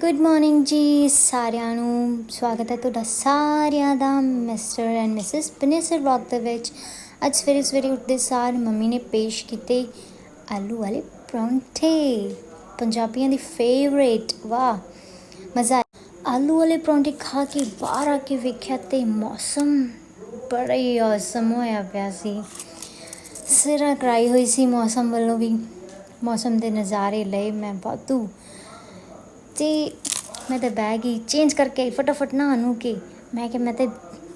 Good morning ਜੀ ਸਾਰਿਆਂ ਨੂੰ ਸਵਾਗਤ ਹੈ ਤੁਹਾਡਾ ਸਾਰਿਆਂ ਦਾ mister and missus Banesar vlog ਦੇ ਵਿੱਚ। ਅੱਜ ਸਵੇਰੇ ਸਵੇਰੇ ਉੱਠਦੇ ਸਾਰ ਮੰਮੀ ਨੇ ਪੇਸ਼ ਕੀਤੇ ਆਲੂ ਵਾਲੇ ਪਰੌਂਠੇ, ਪੰਜਾਬੀਆਂ ਦੀ ਫੇਵਰੇਟ ਵਾਹ, ਮਜ਼ਾ ਆਲੂ ਵਾਲੇ ਪਰੌਂਠੇ ਖਾ ਕੇ ਬਾਹਰ ਆ ਕੇ ਵੇਖਿਆ ਤੇ ਮੌਸਮ ਬੜਾ ਹੀ ਔਸਮ ਹੋਇਆ ਪਿਆ ਸੀ। ਸਿਰਾਂ ਕਰਾਈ ਹੋਈ ਸੀ ਮੌਸਮ ਵੱਲੋਂ ਵੀ। ਮੌਸਮ ਦੇ ਨਜ਼ਾਰੇ ਲਈ ਮੈਂ ਵਾਧੂ। ਤੇ ਮੈਂ ਤਾਂ ਬੈਗ ਹੀ ਚੇਂਜ ਕਰਕੇ ਆਈ ਫਟਾਫਟ ਨਹਾ ਨੂੰ ਕੇ ਮੈਂ ਕਿ ਮੈਂ ਤੇ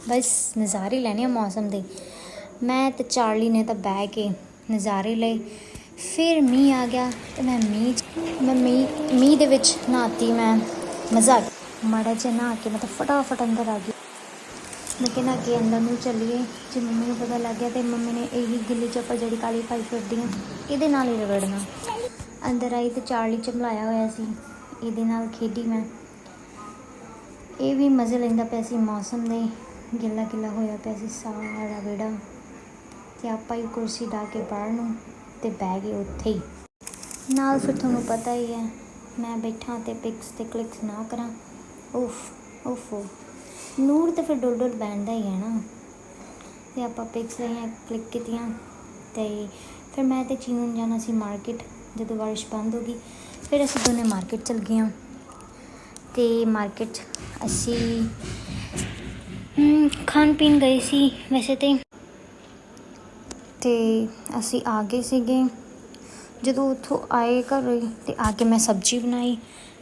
ਬਸ ਨਜ਼ਾਰੇ ਲੈਣੇ ਆ ਮੌਸਮ ਦੇ। ਮੈਂ ਤੇ ਚਾਰਲੀ ਨੇ ਤਾਂ ਬਹਿ ਕੇ ਨਜ਼ਾਰੇ ਲਏ। ਫਿਰ ਮੀਂਹ ਆ ਗਿਆ ਤੇ ਮੈਂ ਮੀਂਹ 'ਚ- ਮੈਂ ਮੀਂਹ ਮੀਂਹ ਦੇ ਵਿੱਚ ਨਹਾਤੀ ਮੈਂ। ਮਜ਼ਾ ਮਾੜਾ ਜਿਹਾ ਨਹਾ ਕੇ ਮੈਂ ਤਾਂ ਫਟਾਫਟ ਅੰਦਰ ਆ ਗਈ। ਮੈਂ ਕਿਹਾ ਨਾ ਕਿ ਅੰਦਰ ਨੂੰ ਚੱਲੀਏ। ਜੇ ਮੰਮੀ ਨੂੰ ਪਤਾ ਲੱਗ ਗਿਆ ਤੇ ਮੰਮੀ ਨੇ ਇਹੀ ਗਿੱਲੀ ਚੱਪਲ ਜਿਹੜੀ ਕਾਲੀ ਪਾਈ ਫਿਰਦੀ ਆ, ਇਹਦੇ ਨਾਲ ਹੀ ਰਗੜਨਾ। ਅੰਦਰ ਆਈ ਤੇ ਚਾਰਲੀ ਚਮਲਾਇਆ ਹੋਇਆ ਸੀ। ਇਹਦੇ ਨਾਲ ਖੇਡੀ ਮੈਂ। ਇਹ ਵੀ ਮਜ਼ੇ ਲੈਂਦਾ ਪਿਆ ਸੀ ਮੌਸਮ ਦੇ। ਗਿੱਲਾ ਗਿੱਲਾ ਹੋਇਆ ਪਿਆ ਸੀ ਸਾਰਾ ਵਿਹੜਾ। ਤੇ ਆਪਾਂ ਹੀ ਕੁਰਸੀ ਢਾ ਕੇ ਬਾਹਰ ਨੂੰ ਤੇ ਬਹਿ ਗਏ ਉੱਥੇ ਹੀ। ਨਾਲ ਫਿਰ ਤੁਹਾਨੂੰ ਪਤਾ ਹੀ ਹੈ, ਮੈਂ ਬੈਠਾ ਤੇ ਪਿਕਸ ਤੇ ਕਲਿਕਸ ਨਾ ਕਰਾਂ। ਉਫ ਉਫ ਨੂਰ ਤੇ ਫਿਰ ਡੁੱਲ ਡੁੱਲ ਬੈਠਦਾ ਹੀ ਹੈ ਨਾ। ਤੇ ਆਪਾਂ ਪਿਕਸ ਲਈਆਂ ਕਲਿੱਕ ਕੀਤੀਆਂ ਤੇ ਫਿਰ ਮੈਂ ਤੇ ਚੀਨੂ ਜਾਣਾ ਸੀ ਮਾਰਕੀਟ ਜਦੋਂ ਬਾਰਿਸ਼ ਬੰਦ ਹੋ ਗਈ, ਫਿਰ ਅਸੀਂ ਦੋਨੇ ਮਾਰਕੀਟ ਚਲ ਗਈਆਂ ਤੇ ਮਾਰਕੀਟ 'ਚ ਅਸੀਂ ਖਾਣ ਪੀਣ ਗਏ ਸੀ ਵੈਸੇ ਤੇ। ਤੇ ਅਸੀਂ ਆ ਗਏ ਸੀਗੇ। ਜਦੋਂ ਉੱਥੋਂ ਆਏ ਘਰ ਤੇ ਆ ਕੇ ਮੈਂ ਸਬਜ਼ੀ ਬਣਾਈ,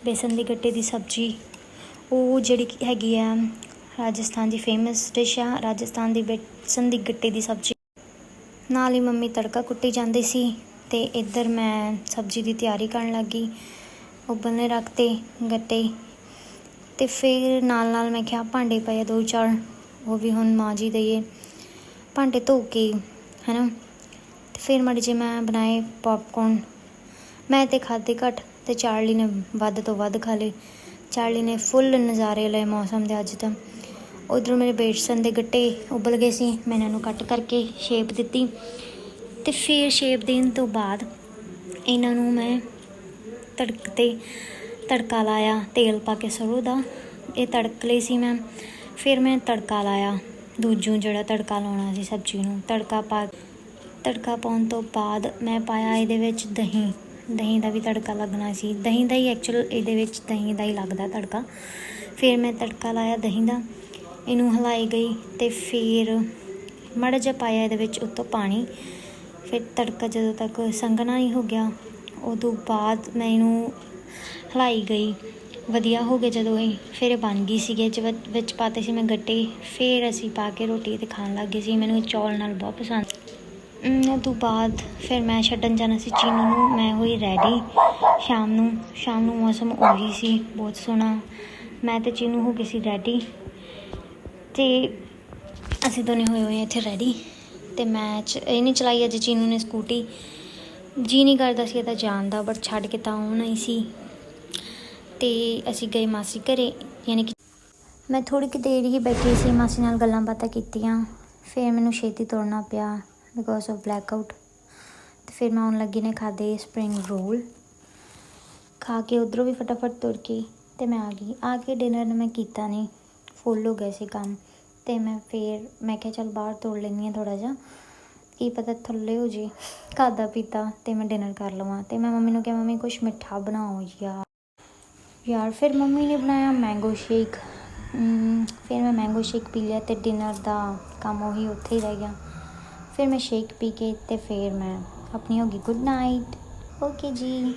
ਬੇਸਨ ਦੀ ਗੱਟੇ ਦੀ ਸਬਜ਼ੀ। ਉਹ ਜਿਹੜੀ ਕਿ ਹੈਗੀ ਆ, ਰਾਜਸਥਾਨ ਦੀ ਫੇਮਸ ਡਿਸ਼ ਆ, ਰਾਜਸਥਾਨ ਦੀ ਬੇਸਨ ਦੀ ਗੱਟੇ ਦੀ ਸਬਜ਼ੀ। ਨਾਲ ਹੀ ਮੰਮੀ ਤੜਕਾ ਕੁੱਟੀ ਜਾਂਦੀ ਸੀ। ਤੇ ਇੱਧਰ ਮੈਂ ਸਬਜ਼ੀ ਦੀ ਤਿਆਰੀ ਕਰਨ ਲੱਗੀ। ਉਬਲਨੇ, ਰੱਖਤੇ, ਗੱਟੇ ਤੇ ਫਿਰ ਨਾਲ ਨਾਲ ਮੈਂ ਕਿਹਾ, ਭਾਂਡੇ ਪਏ ਆ ਦੋ ਚਾਰ, ਉਹ ਵੀ ਹੁਣ ਮਾਂ ਜੀ ਦਈਏ ਭਾਂਡੇ ਧੋ ਕੇ, ਹਨਾ? ਤੇ ਫਿਰ ਮਾੜੇ ਜੇ ਮੈਂ ਬਣਾਏ ਪੌਪਕੌਰਨ ਮੈਂ ਤੇ ਖਾਦੇ ਘੱਟ ਤੇ ਚਾਰਲੀ ਨੇ ਵੱਧ ਤੋਂ ਵੱਧ ਖਾ ਲਏ। ਚਾਰਲੀ ਨੇ ਫੁੱਲ ਨਜ਼ਾਰੇ ਲਏ ਮੌਸਮ ਦੇ ਅੱਜ ਤਾਂ। ਉਧਰ ਮੇਰੇ ਬੇਸਨ ਦੇ ਗੱਟੇ ਉਬਲ ਗਏ ਸੀ। ਮੈਂ ਇਹਨਾਂ ਨੂੰ ਕੱਟ ਕਰਕੇ ਸ਼ੇਪ ਦਿੱਤੀ। ਤੇ ਫਿਰ ਸ਼ੇਪ ਦੇਣ ਤੋਂ ਬਾਅਦ ਇਹਨਾਂ ਨੂੰ ਮੈਂ ਤੜਕ ਤੇ ਤੜਕਾ ਲਾਇਆ, ਤੇਲ ਪਾ ਕੇ ਸਰੋਂ ਦਾ। ਇਹ ਤੜਕ ਲਈ ਸੀ ਮੈਂ। ਫਿਰ ਮੈਂ ਤੜਕਾ ਲਾਇਆ, ਦੂਜੂ ਜਿਹੜਾ ਤੜਕਾ ਲਾਉਣਾ ਸੀ ਸਬਜ਼ੀ ਨੂੰ। ਤੜਕਾ ਪਾ ਤੜਕਾ ਪਾਉਣ ਤੋਂ ਬਾਅਦ ਮੈਂ ਪਾਇਆ ਇਹਦੇ ਵਿੱਚ ਦਹੀਂ। ਦਹੀਂ ਦਾ ਵੀ ਤੜਕਾ ਲੱਗਣਾ ਸੀ। ਦਹੀਂ ਦਾ ਹੀ ਐਕਚੁਅਲ ਇਹਦੇ ਵਿੱਚ ਦਹੀਂ ਦਾ ਹੀ ਲੱਗਦਾ ਤੜਕਾ। ਫਿਰ ਮੈਂ ਤੜਕਾ ਲਾਇਆ ਦਹੀਂ ਦਾ। ਇਹਨੂੰ ਹਿਲਾਈ ਗਈ ਤੇ ਫਿਰ ਮਾੜਾ ਜਿਹਾ ਪਾਇਆ ਇਹਦੇ ਵਿੱਚ ਉੱਤੋਂ ਪਾਣੀ। ਫਿਰ ਤੜਕਾ ਜਦੋਂ ਤੱਕ ਸੰਘਣਾ ਨਹੀਂ ਹੋ ਗਿਆ ਉਦੋਂ ਬਾਅਦ ਮੈਂ ਇਹਨੂੰ ਹਿਲਾਈ ਗਈ। ਵਧੀਆ ਹੋ ਗਿਆ ਜਦੋਂ ਇਹ ਫਿਰ ਇਹ ਬਣ ਗਈ ਸੀਗੇ ਚ ਵਿੱਚ ਪਾਤੇ ਸੀ ਮੈਂ ਗੱਟੇ। ਫਿਰ ਅਸੀਂ ਪਾ ਕੇ ਰੋਟੀ ਤੇ ਖਾਣ ਲੱਗ ਗਏ ਸੀ। ਮੈਨੂੰ ਇਹ ਚੌਲ ਨਾਲ ਬਹੁਤ ਪਸੰਦ ਅਮ, ਉਹ ਤੋਂ ਬਾਅਦ ਫਿਰ ਮੈਂ ਛੱਡਣ ਜਾਣਾ ਸੀ ਚੀਨੂ ਨੂੰ। ਮੈਂ ਹੋਈ ਰੈਡੀ ਸ਼ਾਮ ਨੂੰ। ਸ਼ਾਮ ਨੂੰ ਮੌਸਮ ਉਹੀ ਸੀ ਬਹੁਤ ਸੋਹਣਾ। ਮੈਂ ਤੇ ਚੀਨੂ ਹੋ ਗਈ ਸੀ ਰੈਡੀ। ਤੇ ਅਸੀਂ ਦੋਨੇ ਹੋਏ ਹੋਏ ਇੱਥੇ ਰੈਡੀ। ਤੇ ਮੈਂ ਚ- ਇਹ ਨਹੀਂ ਚਲਾਈ ਅੱਜ ਚੀਨੂ ਨੇ ਸਕੂਟੀ। ਜੀ ਨਹੀਂ ਕਰਦਾ ਸੀ ਇਹਦਾ ਜਾਣ ਦਾ ਬਟ ਛੱਡ ਕੇ ਤਾਂ ਆਉਣਾ ਹੀ ਸੀ। ਤੇ ਅਸੀਂ ਗਏ ਮਾਸੀ ਘਰੇ, ਯਾਨੀ ਕਿ ਮੈਂ ਥੋੜੀ ਕਿ ਦੇਰ ਹੀ ਬੈਠੀ ਸੀ ਮਾਸੀ ਨਾਲ ਗੱਲਾਂ ਬਾਤਾਂ ਕੀਤੀਆਂ। ਫਿਰ ਮੈਨੂੰ ਛੇਤੀ ਤੁਰਨਾ ਪਿਆ ਬਿਕੋਜ਼ ਆਫ ਬਲੈਕਆਊਟ ਤੇ ਫਿਰ ਮੈਂ ਆਉਣ ਲੱਗੀ ਨੇ ਖਾਦੇ ਸਪਰਿੰਗ ਰੋਲ ਖਾ ਕੇ ਉਧਰੋਂ ਵੀ ਫਟਾਫਟ ਤੁਰ ਕੇ ਤੇ ਮੈਂ ਆ ਗਈ। ਆ ਕੇ ਡਿਨਰ ਨੂੰ ਮੈਂ ਕੀਤਾ ਨਹੀਂ ਫੁੱਲ ਹੋ ਗਿਆ ਸੀ ਕੰਮ। ਤੇ ਮੈਂ ਫਿਰ, ਮੈਂ ਕਿਹਾ ਚੱਲ ਬਾਹਰ ਤੋੜ ਲੈਂਦੀ ਹਾਂ ਥੋੜਾ ਜਿਹਾ। ਕੀ ਪਤਾ ਥੱਲੇ ਹੋ ਜੇ ਖਾਦਾ ਪੀਤਾ ਤੇ ਮੈਂ ਡਿਨਰ ਕਰ ਲਵਾਂ। ਤੇ ਮੈਂ ਮੰਮੀ ਨੂੰ ਕਿਹਾ, ਮੰਮੀ ਕੁਝ ਮਿੱਠਾ ਬਣਾਓ ਯਾਰ। ਯਾਰ, ਫਿਰ ਮੰਮੀ ਨੇ ਬਣਾਇਆ ਮੈਂਗੋ ਸ਼ੇਕ ਫਿਰ ਮੈਂ ਮੈਂਗੋ ਸ਼ੇਕ ਪੀ ਲਿਆ ਤੇ ਡਿਨਰ ਦਾ ਕੰਮ ਉਹੀ ਉੱਥੇ ਹੀ ਰਹਿ ਗਿਆ। ਫਿਰ ਮੈਂ ਸ਼ੇਕ ਪੀ ਕੇ ਤੇ ਫਿਰ ਮੈਂ ਆਪਣੀ ਹੋ ਗਈ ਗੁੱਡ ਨਾਈਟ ਓਕੇ ਜੀ।